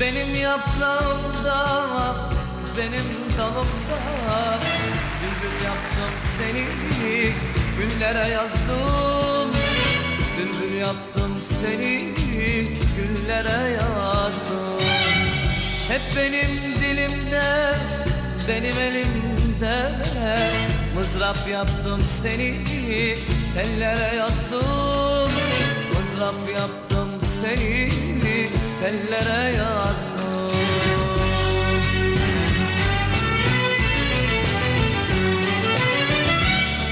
Benim yaprağımda Benim dalımda Bülbül yaptım seni Güllere yazdım. Bülbül yaptım seni Güllere yazdım. Hep benim dilimde Benim elimde. Mızrap yaptım seni Tellere yazdım. Mızrap yaptım seni Tellere yazdım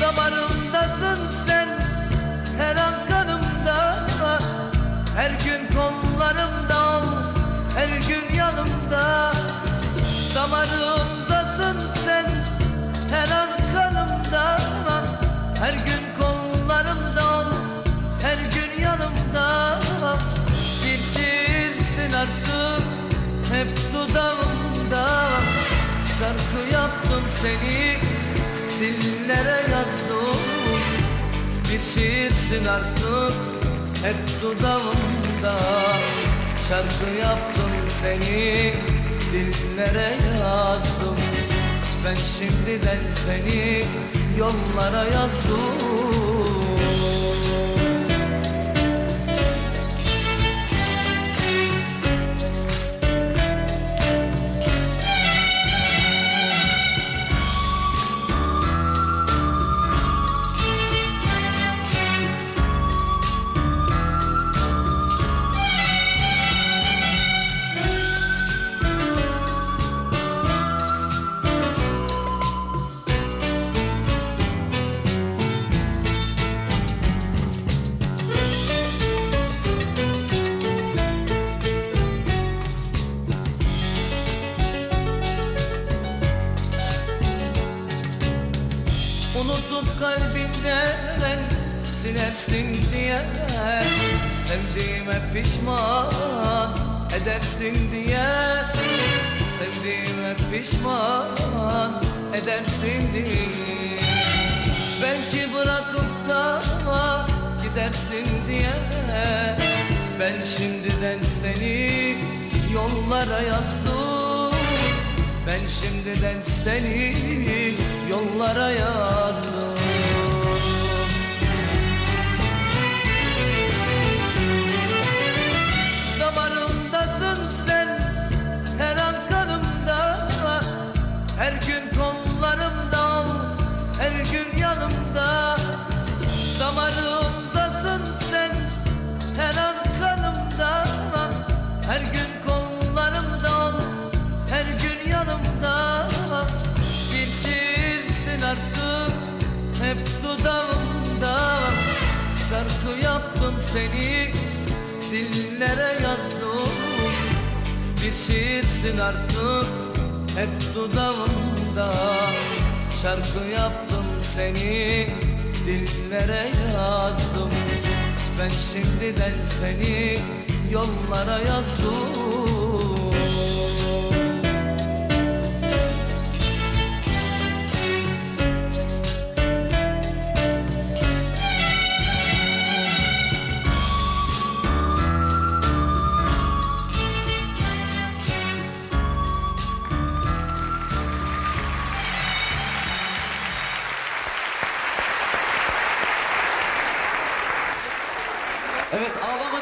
Damarımdasın sen Her an kanımda. Her gün kollarımda ol Her gün yanımda. Damarımdasın dudağımda Şarkı yaptım seni. Dillere yazdım Bir şiirsin artık. Hep dudağımda Şarkı yaptım seni. Dillere yazdım Ben şimdiden seni Yollara yazdım silersin diye Sevdiğime pişman edersin diye. Sevdiğime pişman edersin diye. Belki bırakıp da gidersin diye. Ben şimdiden seni yollara yazdım. Ben şimdiden seni yollara yazdım dudağımda Şarkı yaptım seni. Dillere yazdım Bir şiirsin artık. Hep dudağımda Şarkı yaptım seni. Dillere yazdım Ben şimdiden seni yollara yazdım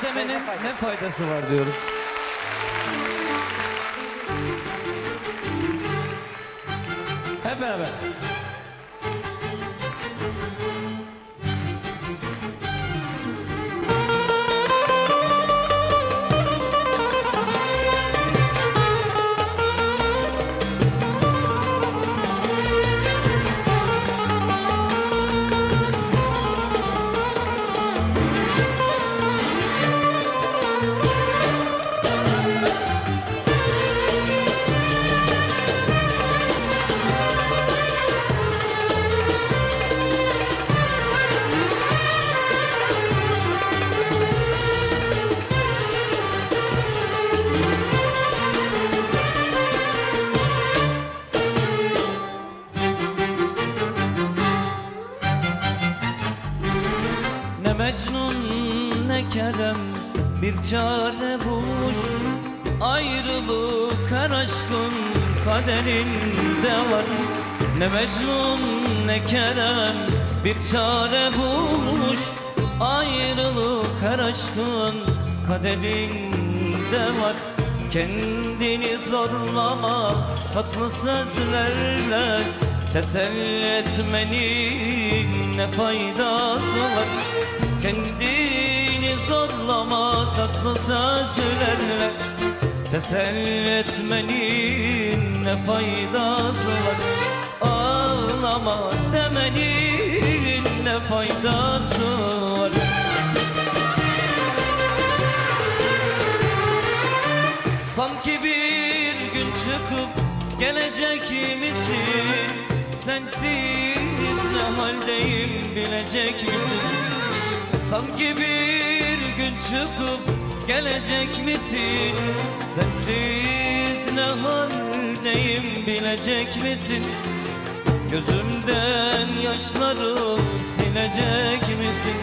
demenin ne faydası var diyoruz. Hep beraber. Kerem bir çare bulmuş. Ayrılık her aşkın kaderinde var. Ne Mecnun ne Kerem bir çare bulmuş. Ayrılık her aşkın kaderinde var. Kendini zorlama tatlı sözlerle Teselli etmenin ne faydası var? Kendini zorlama tatlı sözlerle Teselli etmenin ne faydası var Ağlama demenin ne faydası var Sanki bir gün çıkıp gelecek misin? Sensiz ne haldeyim bilecek misin? Sanki bir gün çıkıp gelecek misin? Sensiz ne haldeyim bilecek misin? Gözümden yaşları silecek misin?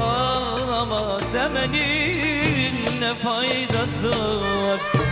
Ağlama demenin ne faydası var?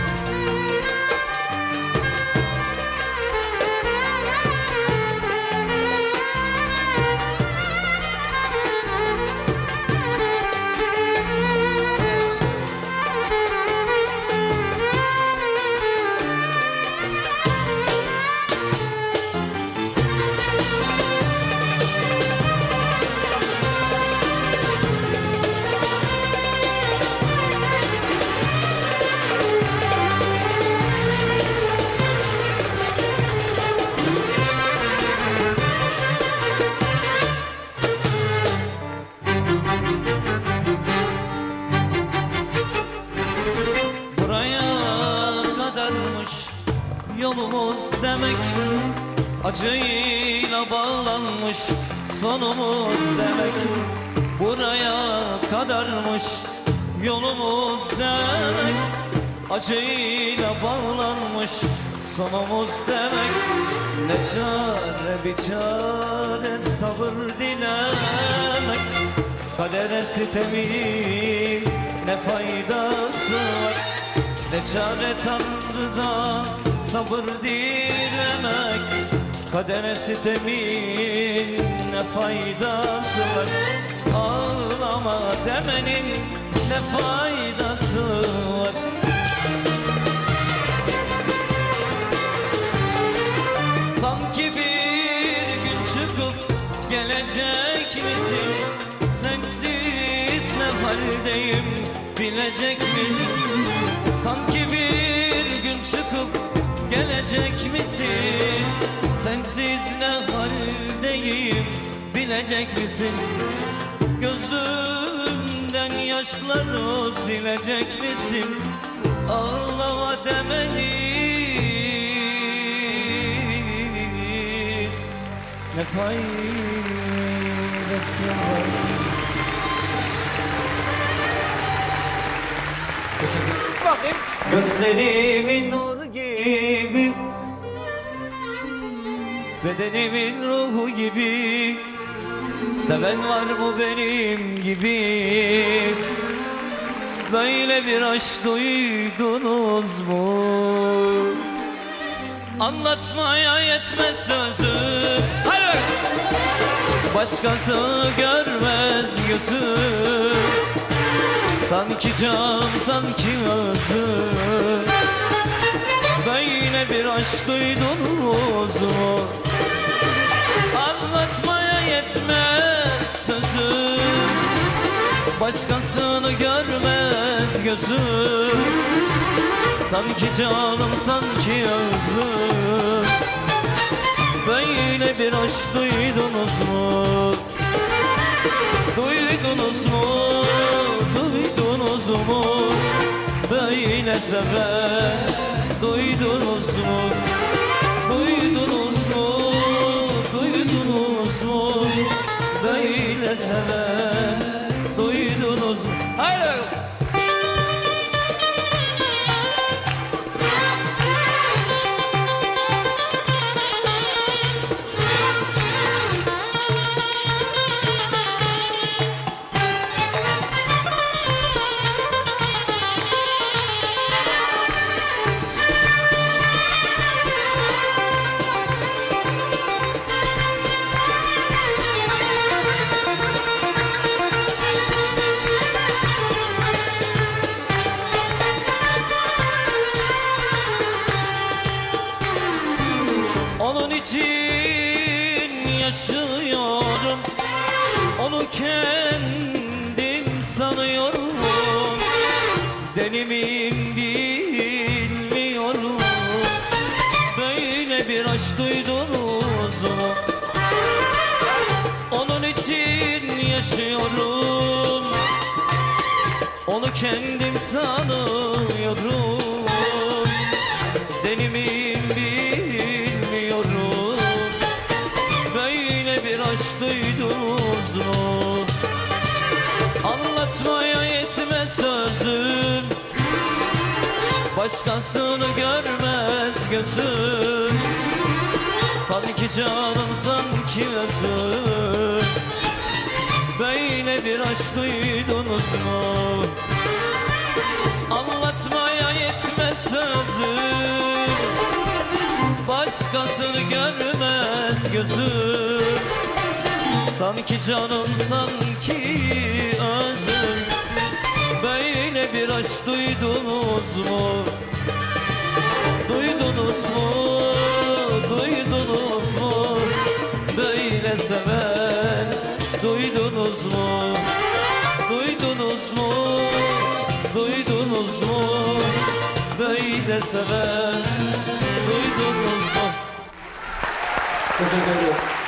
Acıyla bağlanmış sonumuz demek. Buraya kadarmış yolumuz demek. Acıyla bağlanmış sonumuz demek. Ne çare bir çare sabır dilemek. Kadere sitemin ne faydası var? Ne çare Tanrı'dan sabır dilemek Kadere sitemin ne faydası var Ağlama demenin ne faydası var Sanki bir gün çıkıp gelecek misin? Sensiz ne haldeyim bilecek misin? Bilecek misin? Gözümden yaşları silecek misin? Ağlama demeni ne faydası var? Bakayım. Gözlerimin nur gibi Bedenimin ruhu gibi Seven var mı benim gibi Böyle bir aşk duydunuz mu? Anlatmaya yetmez sözüm Hayır! Başkası görmez gözüm Sanki can sanki özüm Böyle bir aşk duydunuz mu? Anlatmaya yetmez sözüm Başkasını görmez gözüm Sanki canım sanki özüm Böyle bir aşk duydunuz mu? Duydunuz mu? Duydunuz mu? Böyle seven Duydunuz mu? Yaşıyorum. Onu kendim sanıyorum. Deli bilmiyorum. Böyle bir aşk duydunuz mu? Onun için yaşıyorum. Onu kendim sanıyorum Başkasını görmez gözüm. Sanki canım sanki özüm. Böyle bir aşk duydunuz mu? Anlatmaya yetmez sözüm. Başkasını görmez gözüm. Sanki canım sanki özüm. Böyle bir aşk duydunuz mu? Böyle seven Duydunuz mu? Teşekkür ederim.